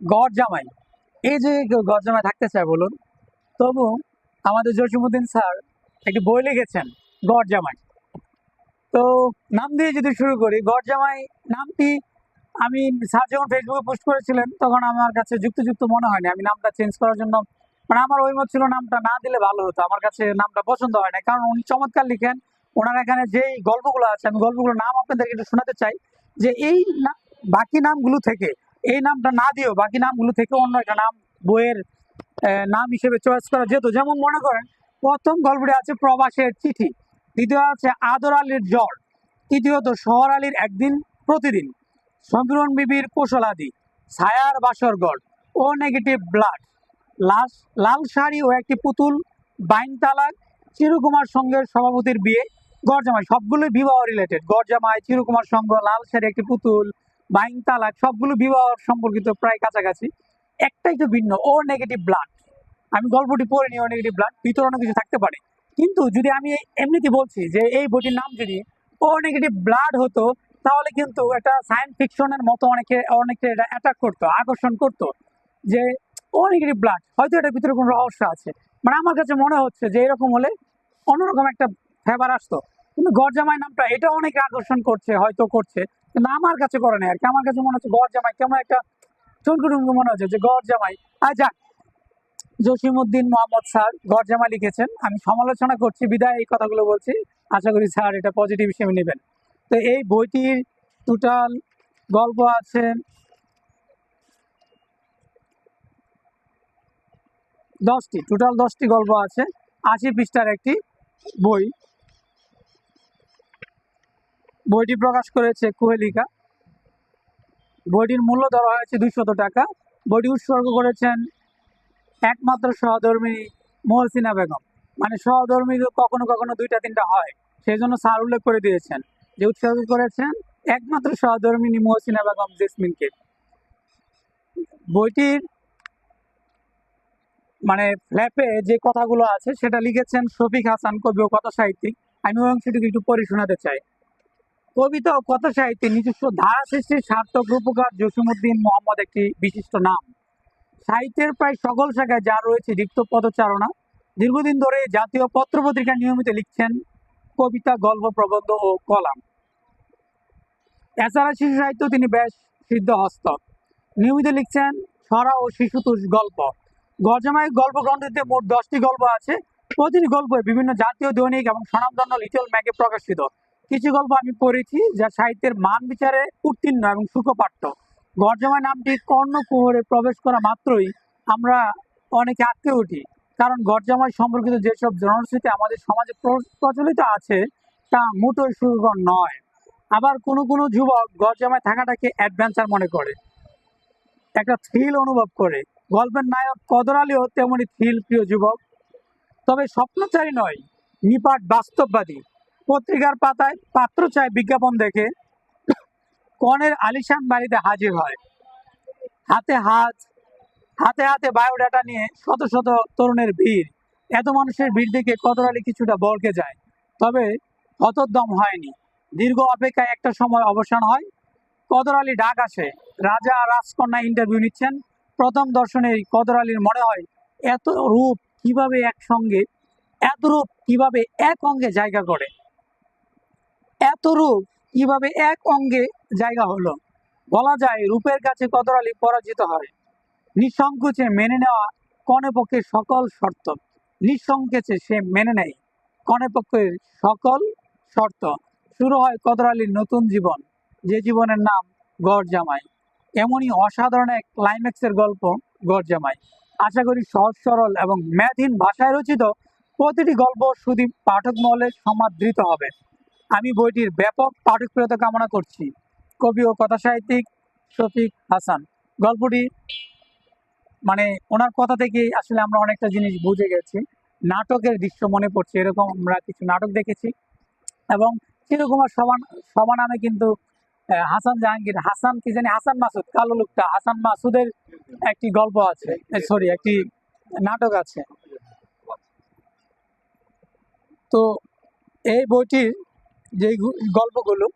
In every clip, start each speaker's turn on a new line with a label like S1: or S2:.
S1: গড় জামাই এই যে গড় জামাই থাকতে চায় বলুন, তবু আমাদের জসিমুদ্দিন স্যার একটি বই লিখেছেন গড় জামাই তো নাম দিয়ে যদি শুরু করি গড় জামাই নামটি আমি স্যার যখন ফেসবুকে পোস্ট করেছিলেন, তখন আমার কাছে যুক্তযুক্ত মনে হয়নি। আমি নামটা চেঞ্জ করার জন্য মানে আমার ওই মত ছিল নামটা না দিলে ভালো হতো। আমার কাছে নামটা পছন্দ হয় না কারণ উনি চমৎকার লিখেন। ওনার এখানে যেই গল্পগুলো আছে, আমি গল্পগুলোর নাম আপনাদেরকে একটু শোনাতে চাই যে এই বাকি নামগুলো থেকে এই নামটা না দিয়েও বাকি নামগুলো থেকে অন্য একটা নাম, বইয়ের নাম হিসেবে চয়েস করা যেত। যেমন মনে করেন, প্রথম গল্পটি আছে প্রবাসের চিঠি, দ্বিতীয় আছে আদর আলীর জ্বর তৃতীয়ত শহর আলীর একদিন প্রতিদিন, সমীরণ বিবির কৌশলাদি ছায়ার বাসরগড় ও নেগেটিভ ব্লাড লাশ, লাল শাড়ি ও একটি পুতুল বাইন তালাক চিরকুমার সঙ্গের সভাপতির বিয়ে গরজামাই সবগুলোই বিবাহ রিলেটেড গরজামাই চিরকুমার সঙ্গ, লাল শাড়ি, একটি পুতুল বাইন, তালাক, সবগুলো বিবাহ সম্পর্কিত প্রায় কাছাকাছি। একটাই তো ভিন্ন, ও নেগেটিভ ব্লাড আমি গল্পটি পড়ে পড়িনি ও নেগেটিভ ব্লাড ভিতরে অনেক কিছু থাকতে পারে। কিন্তু যদি আমি এমনিতে বলছি যে এই বইটির নাম যদি ও নেগেটিভ ব্লাড হতো, তাহলে কিন্তু একটা সায়েন্স ফিকশনের মতো অনেকে অনেকে এটা অ্যাটাক করতো, আকর্ষণ করতো, যে ও নেগেটিভ ব্লাড হয়তো এটার ভিতরে কোনো রহস্য আছে। মানে আমার কাছে মনে হচ্ছে যে এরকম হলে অন্যরকম একটা ফেভার আসতো। কিন্তু গরজামাই নামটা, এটা অনেক আকর্ষণ করছে, হয়তো করছে। কিন্তু আমার কাছে করে না আর কি। আমার কাছে মনে হচ্ছে গড় জামাই, কেমন একটা টুনকু টুনকু মনে হচ্ছে যে গরজামাই আর যাক, জসিমউদ্দিন মোহাম্মদ স্যার গরজামা লিখেছেন। আমি সমালোচনা করছি, বিদায় এই কথাগুলো বলছি। আশা করি স্যার এটা পজিটিভ হিসেবে নেবেন। তো এই বইটির টোটাল গল্প আছে দশটি। টোটাল দশটি গল্প আছে। আশি পৃষ্ঠার একটি বই। বইটি প্রকাশ করেছে কোহেলিকা। বইটির মূল্য ধরা হয়েছে দুইশত টাকা। বইটি উৎসর্গ করেছেন একমাত্র সহধর্মিনী মহসিনা বেগম। মানে সহধর্মী কখনো কখনো দুইটা তিনটা হয় সেই জন্য স্যার উল্লেখ করে দিয়েছেন যে উৎসর্গ করেছেন একমাত্র সহধর্মিনী মহসিনা বেগম জেসমিনকে। বইটির মানে ফ্ল্যাপে যে কথাগুলো আছে, সেটা লিখেছেন শফিক হাসান কবি ও কথা সাহিত্যিক আমি অংশটিকে একটু পড়ে শোনাতে চাই। কবিতা ও কথা সাহিত্যে নিজস্ব ধারা সৃষ্টির সার্থক রূপকার জসিমুদ্দিন মোহাম্মদ একটি বিশিষ্ট নাম। সাহিত্যের প্রায় সকল শাখায় যা রয়েছে রিক্ত পদচারণা, দীর্ঘদিন ধরে জাতীয় পত্রপত্রিকা নিয়মিত লিখছেন কবিতা, গল্প, প্রবন্ধ ও কলাম। এছাড়া শিশু সাহিত্য তিনি বেশ সিদ্ধহস্ত নিয়মিত লিখছেন ছড়া ও শিশুতোষ গল্প। গজমাই গল্প গ্রন্থটিতে মোট দশটি গল্প আছে। প্রতিটি গল্প বিভিন্ন জাতীয় দৈনিক এবং স্বনামধন্য লিটল ম্যাগে প্রকাশিত। কিছু গল্প আমি পড়েছি যা সাহিত্যের মান বিচারে উত্তীর্ণ এবং সুখপাঠ্য। গরজামাই নামটি কর্ণকুহরে প্রবেশ করা মাত্রই আমরা অনেকে আটকে উঠি, কারণ গরজামাই সম্পর্কিত যেসব জনশ্রুতি আমাদের সমাজে প্র- প্রচলিত আছে, তা মোটেই সুখকর নয়। আবার কোনো কোনো যুবক গরজামায় থাকাটাকে অ্যাডভেঞ্চার মনে করে, একটা থ্রিল অনুভব করে। গল্পের নায়ক কদর আলীও তেমনই থ্রিল প্রিয় যুবক। তবে স্বপ্নচারী নয়, নিপাট বাস্তববাদী। পত্রিকার পাতায় পাত্র চায় বিজ্ঞাপন দেখে। কনের আলিশান বাড়িতে হাজির হয়। হাতে হাত, হাতে হাতে বায়োডাটা নিয়ে শত শত তরুণের ভিড়। এত মানুষের ভিড় দেখে কদর আলী কিছুটা বরকে যায়। তবে হতোদ্যম হয়নি। দীর্ঘ অপেক্ষায় একটা সময় অবসান হয়। কদর আলী ডাক আসে। রাজা রাজকন্যা ইন্টারভিউ নিচ্ছেন। প্রথম দর্শনেই কদর আলীর মনে হয়, এত রূপ কীভাবে একসঙ্গে, এত রূপ কীভাবে এক অঙ্গে জায়গা করে। এত রূপ কীভাবে এক অঙ্গে জায়গা হলো? বলা যায় রূপের কাছে কদর আলী পরাজিত হয়। নিঃসংকোচে মেনে নেওয়া কনে পক্ষের সকল শর্ত। নিঃসংকোচে সে মেনে নেয়। কনে পক্ষের সকল শর্ত। শুরু হয় কদর আলীর নতুন জীবন, যে জীবনের নাম গড় জামাই এমনই অসাধারণ এক ক্লাইম্যাক্সের গল্প গড় জামাই আশা করি সহজ, সরল এবং ম্যাথহীন ভাষায় রচিত প্রতিটি গল্প শুধু পাঠক মহলে সমাদৃত হবে। আমি বইটির ব্যাপক পাঠকপ্রিয়তা কামনা করছি। কবি ও কথা সাহিত্যিক শফিক হাসান। গল্পটি মানে ওনার কথা থেকে আসলে আমরা অনেকটা জিনিস বুঝে গেছি। নাটকের দৃশ্য মনে পড়ছে, এরকম আমরা কিছু নাটক দেখেছি। এবং চিরকুমার সমান সমান নামে কিন্তু হাসান জাহাঙ্গীর, হাসান কি জানি, হাসান মাসুদ, কালো লোকটা, হাসান মাসুদের একটি গল্প আছে সরি একটি নাটক আছে। তো এই বইটির যে গল্পগুলো,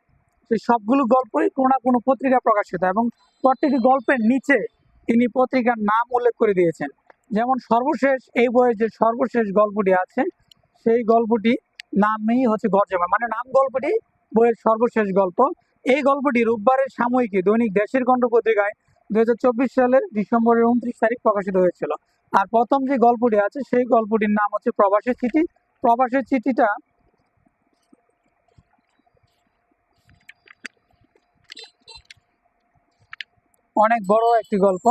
S1: সেই সবগুলো গল্পই কোনো না কোনো পত্রিকা প্রকাশিত এবং প্রত্যেকটি গল্পের নিচে তিনি পত্রিকার নাম উল্লেখ করে দিয়েছেন। যেমন সর্বশেষ, এই বইয়ের যে সর্বশেষ গল্পটি আছে, সেই গল্পটি নামই হচ্ছে গর্জমা মানে নাম গল্পটি বইয়ের সর্বশেষ গল্প। এই গল্পটি রোববারের সাময়িকী দৈনিক দেশের কণ্ঠ পত্রিকায় দুই হাজার চব্বিশ সালের ডিসেম্বরের উনত্রিশ তারিখ প্রকাশিত হয়েছিল। আর প্রথম যে গল্পটি আছে, সেই গল্পটির নাম হচ্ছে প্রবাসের চিঠি। প্রবাসের চিঠিটা অনেক বড় একটি গল্প।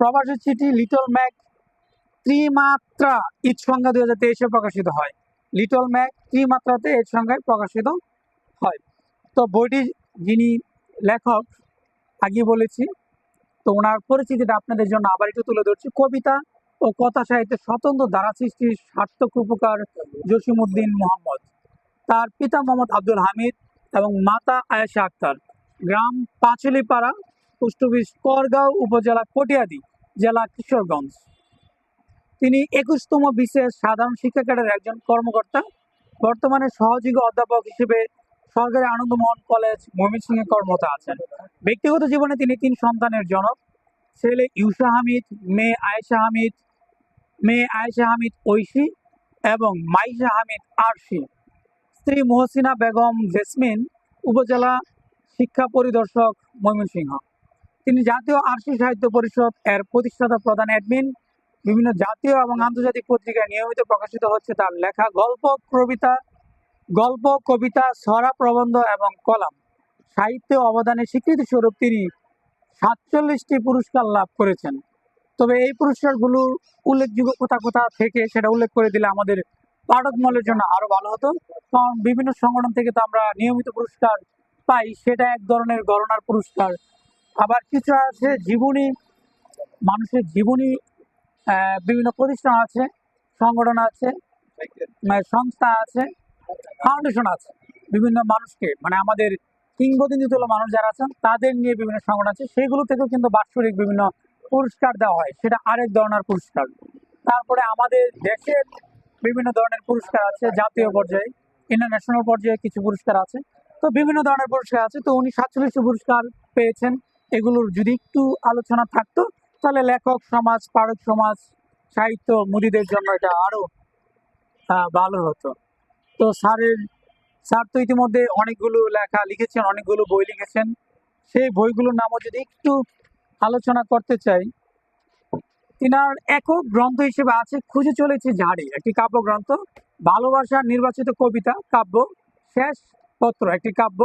S1: প্রবাসী চিঠি লিটল ম্যাক ত্রিমাত্রা ঈদ সংখ্যা দুই হাজার তেইশে প্রকাশিত হয়। লিটল ম্যাক ত্রিমাত্রাতে এর সংখ্যায় প্রকাশিত হয়। তো বইটি যিনি লেখক আগে বলেছি, তো ওনার পরিচিতিটা আপনাদের জন্য আবার একটু তুলে ধরছি। কবিতা ও কথা সাহিত্যের স্বতন্ত্র ধারা সৃষ্টির সার্থক উপকার জসিমউদ্দিন মোহাম্মদ। তার পিতা মোহাম্মদ আব্দুল হামিদ এবং মাতা আয়েশা আক্তার। গ্রাম পাঁচলিপাড়া পোস্ট অফিস করগাঁও উপজেলা কটিয়াদি, জেলা কিশোরগঞ্জ। তিনি একুশতম বিশেষ সাধারণ শিক্ষা একজন কর্মকর্তা। বর্তমানে সহযোগী অধ্যাপক হিসেবে সরকারি আনন্দমোহন কলেজ ময়মনসিংহে কর্মরত আছেন। ব্যক্তিগত জীবনে তিনি তিন সন্তানের জনক। ছেলে ইউসা হামিদ, মেয়ে আয়েশা হামিদ, মেয়ে আয়েশা হামিদ ঐশী এবং মাইশা হামিদ আরশি। স্ত্রী মোহসিনা বেগম জেসমিন, উপজেলা শিক্ষা পরিদর্শক ময়মনসিংহ তিনি জাতীয় আরশি সাহিত্য পরিষদ এর প্রতিষ্ঠাতা প্রধান অ্যাডমিন বিভিন্ন জাতীয় এবং আন্তর্জাতিক পত্রিকায় নিয়মিত প্রকাশিত হচ্ছে তার লেখা গল্প, কবিতা গল্প, কবিতা, ছড়া প্রবন্ধ এবং কলাম। সাহিত্য অবদানের স্বীকৃতি স্বরূপ তিনি সাতচল্লিশটি পুরস্কার লাভ করেছেন। তবে এই পুরস্কারগুলোর উল্লেখযোগ্য কোথা কোথা থেকে সেটা উল্লেখ করে দিলে আমাদের পাঠক মলের জন্য আরও ভালো হতো। কারণ বিভিন্ন সংগঠন থেকে তো আমরা নিয়মিত পুরস্কার পাই, সেটা এক ধরনের গণনার পুরস্কার। আবার কিছু আছে, জীবনী, মানুষের জীবনী বিভিন্ন প্রতিষ্ঠান আছে, সংগঠন আছে মানে সংস্থা আছে ফাউন্ডেশন আছে। বিভিন্ন মানুষকে মানে আমাদের কিংবদন্তি তুলো মানুষ যারা আছেন, তাদের নিয়ে বিভিন্ন সংগঠন আছে। সেগুলো থেকেও কিন্তু বাৎসরিক বিভিন্ন পুরস্কার দেওয়া হয়। সেটা আরেক ধরনের পুরস্কার। তারপরে আমাদের দেশের বিভিন্ন ধরনের পুরস্কার আছে, জাতীয় পর্যায়ে ইন্টারন্যাশনাল পর্যায়ে কিছু পুরস্কার আছে। তো বিভিন্ন ধরনের পুরস্কার আছে। তো উনি সাতচল্লিশটি পুরস্কার পেয়েছেন। এগুলোর যদি একটু আলোচনা থাকতো তাহলে লেখক সমাজ পাঠক সমাজ সাহিত্য মুদিদের জন্য এটা আরও আহ, ভালো হতো। তো স্যারের স্যার তো ইতিমধ্যে অনেকগুলো লেখা লিখেছেন অনেকগুলো বই লিখেছেন। সেই বইগুলোর নামও যদি একটু আলোচনা করতে চাই তিনার একক গ্রন্থ হিসেবে আছে খুঁজে চলেছে ঝাড়ি একটি কাব্যগ্রন্থ ভালোবাসার নির্বাচিত কবিতা কাব্য শেষ পত্র একটি কাব্য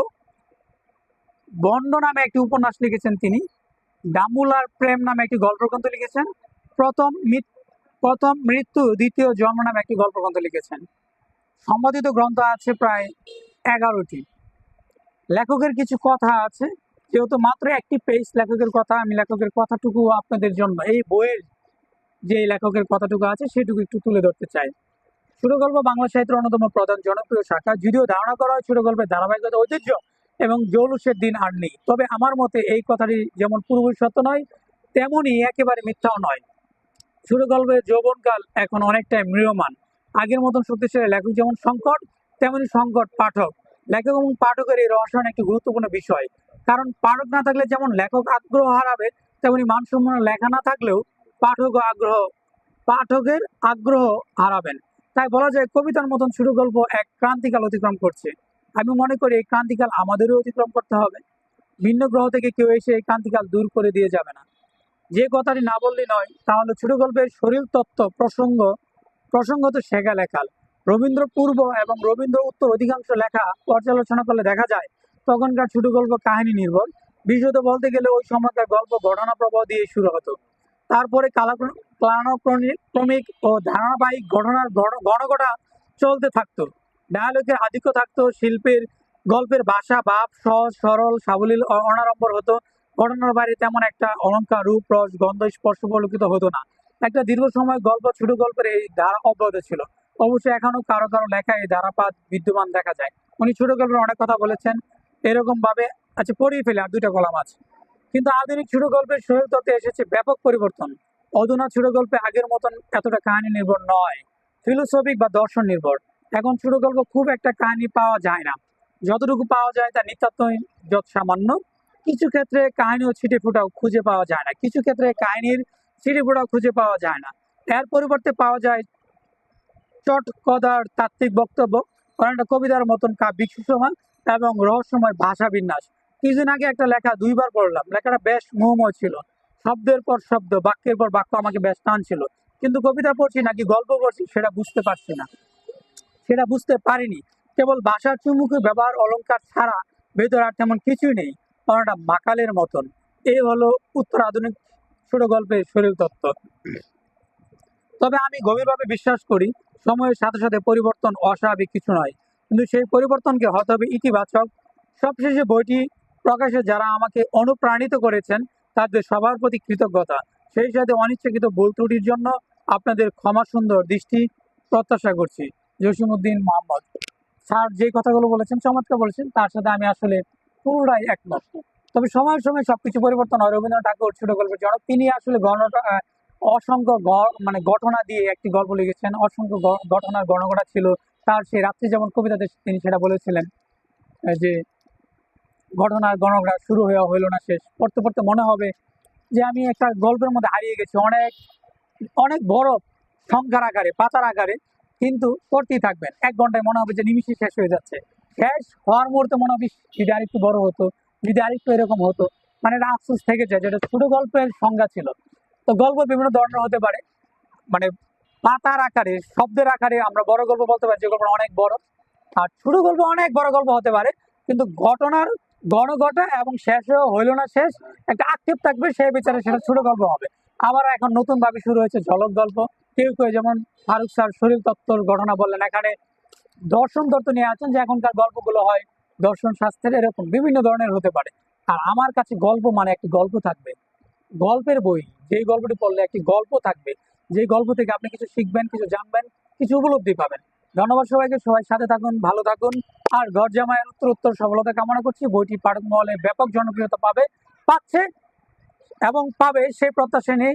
S1: বন্ড নামে একটি উপন্যাস লিখেছেন তিনি। ডামুলার প্রেম নামে একটি গল্পগ্রন্থ লিখেছেন। প্রথম প্রথম মৃত্যু, দ্বিতীয় জন্ম নামে একটি গল্পগ্রন্থ লিখেছেন। সম্পাদিত গ্রন্থ আছে প্রায় এগারোটি। লেখকের কিছু কথা আছে। যেহেতু মাত্র একটি পেজ লেখকের কথা, আমি লেখকের কথাটুকু আপনাদের জন্য, এই বইয়ের যে লেখকের কথাটুকু আছে, সেটুকু একটু তুলে ধরতে চাই। ছোট গল্প বাংলা সাহিত্যের অন্যতম প্রধান জনপ্রিয় শাখা। যদিও ধারণা করা হয় ছোট গল্পের ধারাবাহিকতা ঐতিহ্য এবং জৌলুসের দিন আর নেই। তবে আমার মতে এই কথাটি যেমন পুরোপুরি সত্য নয় তেমনই একেবারে মিথ্যাও নয়। ছোট গল্পের যৌবনকাল এখন অনেকটাই মৃয়মান আগের মতন শক্তিশালী লেখক যেমন সংকট তেমনি সংকট পাঠক। লেখক এবং পাঠকের এই রসায়ন একটি গুরুত্বপূর্ণ বিষয়। কারণ পাঠক না থাকলে যেমন লেখক আগ্রহ হারাবে, তেমনি মানসম্পন্ন লেখা না থাকলেও পাঠক আগ্রহ, পাঠকের আগ্রহ হারাবেন। তাই বলা যায় কবিতার মতন ছোট গল্প এক ক্রান্তিকাল অতিক্রম করছে। আমি মনে করি এই ক্রান্তিকাল আমাদেরও অতিক্রম করতে হবে। ভিন্ন গ্রহ থেকে কেউ এসে এই ক্রান্তিকাল দূর করে দিয়ে যাবে না। যে কথাটি না বললে নয় তাহলে ছোট গল্পের শরীর তত্ত্ব প্রসঙ্গ, প্রসঙ্গত শেখা লেখাল রবীন্দ্র পূর্ব এবং রবীন্দ্র উত্তর অধিকাংশ লেখা পর্যালোচনা করলে দেখা যায়, তখনকার ছোট গল্প কাহিনী নির্ভর। বিশেষত বলতে গেলে ওই সময়কার গল্প ঘটনা প্রবাহ দিয়ে শুরু হতো। তারপরে কালাক্রম- ক্রমিক ও ধারাবাহিক ঘটনার ঘনঘটা চলতে থাকতো। ডায়ালগের আধিক্য থাকতো, শিল্পের গল্পের ভাষা, ভাব, সহজ, সরল, সাবলীল অনারম্বর হতো। ঘটনার বাইরে তেমন একটা অলঙ্কার রূপ, রস, গন্ধ, স্পর্শ পরিলক্ষিত হতো না। একটা দীর্ঘ সময় গল্প, ছোট গল্পের এই ধারা অব্যাহত ছিল। অবশ্যই এখনও কারও কারও লেখা এই ধারাপাত বিদ্যমান দেখা যায়। উনি ছোট গল্পের অনেক কথা বলেছেন। এরকম ভাবে আচ্ছা পড়িয়ে ফেলে আর দুইটা কলাম আছে। কিন্তু আধুনিক ছোট গল্পের তত্ত্বে এসেছে ব্যাপক পরিবর্তন। অধুনা ছোট গল্পে আগের মতন এতটা কাহিনী নির্ভর নয়। ফিলোসফিক বা দর্শন নির্ভর। এখন ছোট গল্প খুব একটা কাহিনী পাওয়া যায় না। যতটুকু পাওয়া যায় তা নিতান্তই যত সামান্য কিছু ক্ষেত্রে কাহিনী ও ছিটে ফোটাও খুঁজে পাওয়া যায় না। কিছু ক্ষেত্রে কাহিনীর ছিটে ফোটাও খুঁজে পাওয়া যায় না। এর পরিবর্তে পাওয়া যায় চট কদার তাত্ত্বিক বক্তব্য। অনেকটা কবিতার মতন কাব্যিক সুষমা এবং রহস্যময় ভাষা বিন্যাস। কিছুদিন আগে একটা লেখা দুইবার পড়লাম। লেখাটা বেশ মোহময় ছিল। শব্দের পর শব্দ, বাক্যের পর বাক্য আমাকে বেশ টানছিল। কিন্তু কবিতা পড়ছি নাকি গল্প পড়ছি সেটা বুঝতে পারছি না। সেটা বুঝতে পারিনি। কেবল ভাষার চুমুকে ব্যবহার, অলংকার ছাড়া ভেতর আর তেমন কিছুই নেই অনেকটা মাকালের মতন। এই হলো উত্তর আধুনিক ছোট গল্পের শরীর তত্ত্ব। তবে আমি গভীরভাবে বিশ্বাস করি, সময়ের সাথে সাথে পরিবর্তন অস্বাভাবিক কিছু নয়। কিন্তু সেই পরিবর্তনকে হতে হবে ইতিবাচক। সবশেষে বইটি প্রকাশে যারা আমাকে অনুপ্রাণিত করেছেন, তাদের সবার প্রতি কৃতজ্ঞতা। সেই সাথে অনিচ্ছাকৃত ভুল ত্রুটির জন্য আপনাদের ক্ষমা সুন্দর দৃষ্টি প্রত্যাশা করছি। জসিমউদ্দিন মোহাম্মদ। স্যার যে কথাগুলো বলেছেন, চমৎকার বলেছেন, তার সাথে আমি আসলে পুরোটাই একমত। তবে সময়ের সময় সবকিছু পরিবর্তন হয়। রবীন্দ্রনাথ ঠাকুর ছোট গল্পের জনক, তিনি আসলে গণটা অসংখ্য মানে ঘটনা দিয়ে একটি গল্প লিখেছেন। অসংখ্য ঘটনার গণঘটা ছিল তার সেই রাত্রি যেমন কবিতাতে তিনি সেটা বলেছিলেন যে ঘটনার গণঘটা শুরু হয়ে হইল না শেষ। পড়তে পড়তে মনে হবে যে আমি একটা গল্পের মধ্যে হারিয়ে গেছি। অনেক অনেক বড় সংখ্যার আকারে, পাতার আকারে কিন্তু পড়তেই থাকবেন। এক ঘন্টায় মনে হবে যে নিমিষে শেষ হয়ে যাচ্ছে। শেষ হওয়ার মুহূর্তে মনে হবে যদি আরেকটু বড় হতো যদি আরেকটু এরকম হতো। মানে এটা থেকে যায় যেটা ছোট গল্পের সংজ্ঞা ছিল। তো গল্প বিভিন্ন ধরনের হতে পারে। মানে পাতার আকারে, শব্দের আকারে আমরা বড় গল্প বলতে পারি, যে গল্প অনেক বড়। আর ছোট গল্প অনেক বড় গল্প হতে পারে, কিন্তু ঘটনার গণঘটা এবং শেষ হইল না শেষ, একটা আক্ষেপ থাকবে, সেই বিচারে সেটা ছোট গল্প হবে। আবার এখন নতুন ভাবে শুরু হয়েছে ঝলক গল্প। কেউ কেউ যেমন ফারুক স্যার শরীর তত্ত্বর ঘটনা বললেন এখানে দর্শন তত্ত্ব নিয়ে আছেন যে এখনকার গল্পগুলো হয় দর্শন শাস্ত্রের এরকম বিভিন্ন ধরনের হতে পারে। আর আমার কাছে গল্প মানে একটি গল্প থাকবে। গল্পের বই, যেই গল্পটি পড়লে একটি গল্প থাকবে, যেই গল্প থেকে আপনি কিছু শিখবেন, কিছু জানবেন, কিছু উপলব্ধি পাবেন। ধন্যবাদ সবাইকে, সবাই সাথে থাকুন, ভালো থাকুন। আর ঘর জামাইয়ের উত্তর উত্তর সফলতা কামনা করছি। বইটি পাঠক মহলে ব্যাপক জনপ্রিয়তা পাবে, পাচ্ছে এবং পাবে সেই প্রত্যাশা নিয়ে